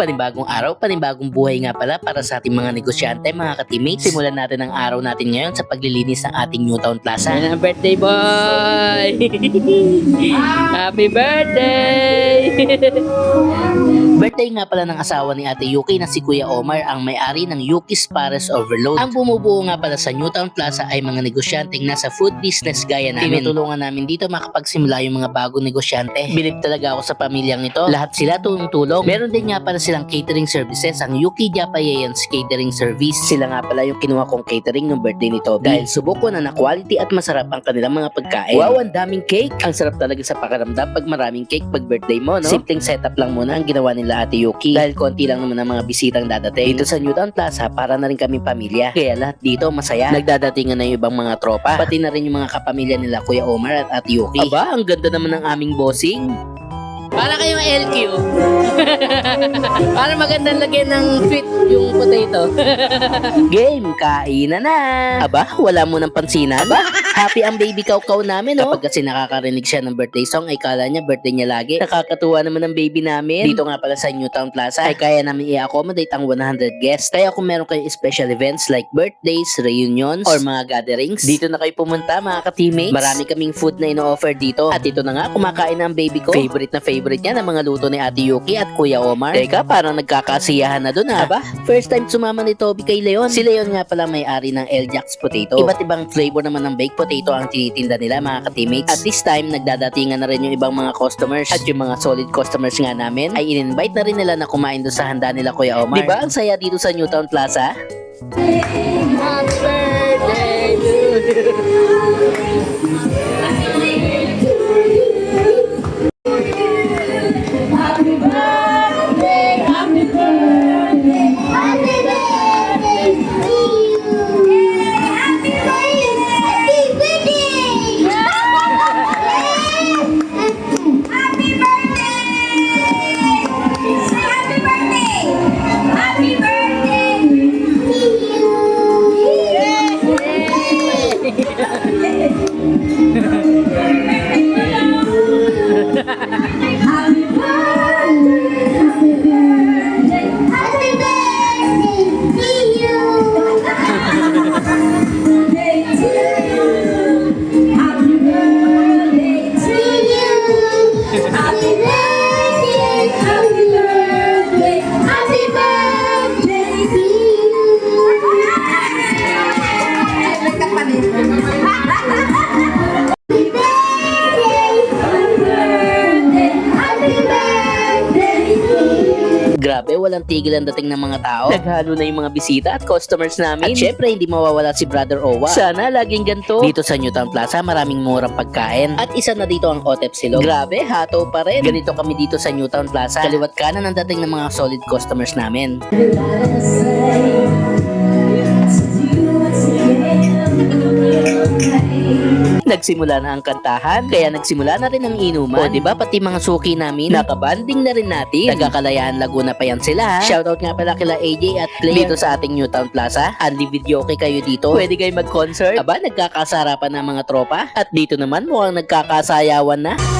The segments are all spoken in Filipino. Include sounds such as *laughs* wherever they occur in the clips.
Panibagong araw, panibagong buhay nga pala para sa ating mga negosyante, mga ka-teammates. Simulan natin ang araw natin ngayon sa paglilinis ng ating Newtown Plaza. Yan ang birthday boy! *laughs* Happy birthday! *laughs* birthday nga pala ng asawa ni Ate Yuki na si Kuya Omar ang may-ari ng Yuki's Paris Overload. Ang bumubuo nga pala sa Newtown Plaza ay mga negosyanteng nasa food business gaya namin. Tinutulungan namin dito makapagsimula yung mga bagong negosyante. Bilib talaga ako sa pamilyang ito. Lahat sila tulong-tulong. Meron din nga pala silang catering services, ang Yuki Japayans Catering Service. Sila nga pala yung kinuha kong catering ng birthday ni Toby. Dahil subok ko na na quality at masarap ang kanilang mga pagkain. Wow, ang daming cake! Ang sarap talaga sa pakaramdam pag maraming cake pag birthday mo, no? Simpleng setup lang muna ang ginawa nila Ate Yuki. Dahil konti lang naman ang mga bisitang dadating. Dito sa Newtown Plaza, para na rin kaming pamilya. Kaya lahat dito masaya. Nagdadatingan na yung ibang mga tropa. Pati na rin yung mga kapamilya nila Kuya Omar at Ate Yuki. Aba, ang ganda naman ng aming bossing. Para kayong LQ. *laughs* Para magandang lagyan ng sweet yung potato. *laughs* Game, kainan na. Aba, wala mo ng pansinan. Aba, happy ang baby kaw-kaw namin, no? Kapag kasi nakakarinig siya ng birthday song, ay kala niya birthday niya lagi. Nakakatuwa naman ang baby namin. Dito nga pala sa Newtown Plaza, ay kaya namin i-accommodate ang 100 guests. Kaya kung meron kayo special events like birthdays, reunions, or mga gatherings, dito na kayo pumunta mga ka-teammates. Marami kaming food na ino-offer dito. At ito na nga, kumakain na ang baby ko. Favorite na favorite niya ng mga luto ni Ate Yuki at Kuya Omar. Teka, parang nagkakasiyahan na dun ha. Aba, first time sumama ni Toby kay Leon. Si Leon nga pala may-ari ng El Jack's Potato. Iba't ibang flavor naman ng baked potato ang tinitinda nila mga ka-teammates. At this time, nagdadatingan na rin yung ibang mga customers. At yung mga solid customers nga namin, ay in-invite na rin nila na kumain doon sa handa nila Kuya Omar. Diba ang saya dito sa Newtown Plaza? Happy birthday to Happy Grabe, walang tigil ang dating ng mga tao. Naghalo na yung mga bisita at customers namin. At syempre, hindi mawawala si Brother Owa. Sana laging ganito. Dito sa Newtown Plaza, maraming murang pagkain. At isa na dito ang Otep Silog. Grabe, hato pa rin. Ganito kami dito sa Newtown Plaza. Kaliwat kanan ang dating ng mga solid customers namin. Nagsimula na ang kantahan, kaya nagsimula na rin ang inuman. O, ba pati mga suki namin, nakabanding na rin natin. Nagkakalayaan Laguna pa yan sila. Shoutout nga pala kila AJ at Clay dito sa ating Newtown Plaza. Anli video kay kayo dito. Pwede kayo mag-concert. Aba, nagkakasarapan ng mga tropa. At dito naman mukhang nagkakasayawan na.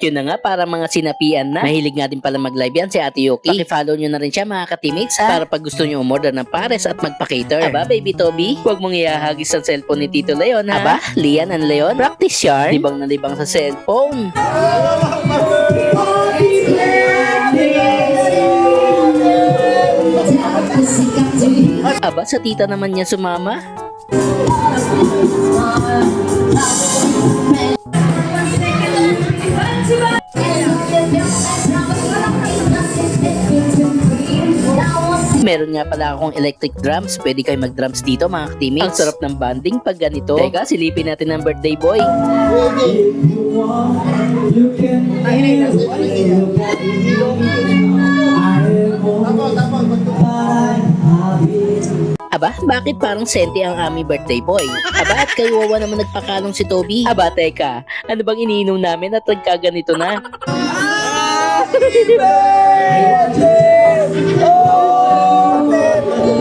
At yun na nga, para mga sinapian na. Mahilig nga din pala mag-live yan si Ate Yuki. Paki-follow nyo na rin siya mga ka-teammates ha. Para pag gusto nyo umorder ng pares at magpa-cater. Aba, baby Toby, huwag mong ihahagis ang cellphone ni Tito Leon ha. Aba, Lian and Leon, practice yarn. Libang na libang sa cellphone. Aba, sa tita naman niya sumama. Meron nga pala akong electric drums. Pwede kayo mag-drums dito mga teammates. Ang sarap ng banding pag ganito. Teka, silipin natin ang birthday boy. Aba, bakit parang senti ang aming birthday boy? Aba, at kay Wawa naman nagpakalong si Toby. Aba, teka, ano bang iniinom namin at nagkaganito na?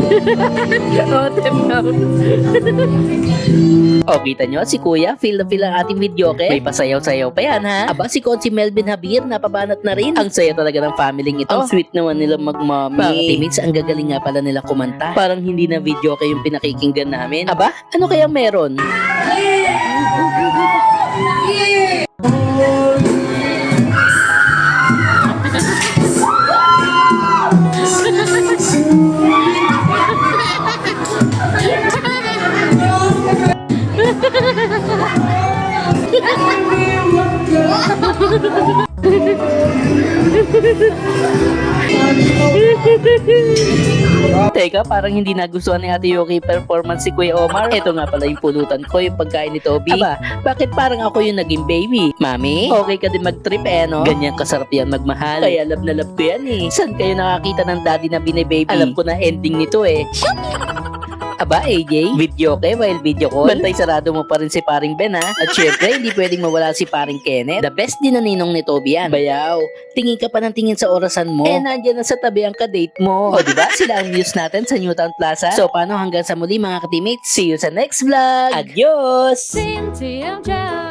Otem out. *laughs* o, kita nyo, si Kuya, feel na feel ang ating video, okay? May pasayaw-sayaw pa yan, ha? Aba, si si Melvin Habir, napabanat na rin. Ang saya talaga ng family ito. Ang sweet naman nila magmami. Mga teammates, ang gagaling nga pala nila kumanta. Parang hindi na video kayo yung pinakikinggan namin. Aba, ano kaya meron? Teka, parang hindi nagustuhan ni Ate Yoki performance si Kuya Omar. Ito nga pala yung pulutan ko, yung pagkain ni Toby. Aba, bakit parang ako yung naging baby? Mami, okay ka din mag-trip eh, no? Ganyan kasarap yan magmahal. Kaya love na love ko yan eh. Saan kayo nakakita ng daddy na bine-baby? Alam ko na ending nito eh. Aba, AJ, video okay while video call. Bantay sarado mo pa rin si paring Ben ha. At syempre, *laughs* hindi pwedeng mawala si paring Kenneth. The best din na ninong ni Toby yan. Bayaw, tingin ka pa ng tingin sa orasan mo. Eh, nandyan na sa tabi ang kadate mo. *laughs* O, di ba? Sila ang news natin sa Newtown Plaza. So, paano hanggang sa muli mga ka-teammates? See you sa next vlog. Adios! Cynthia Jones.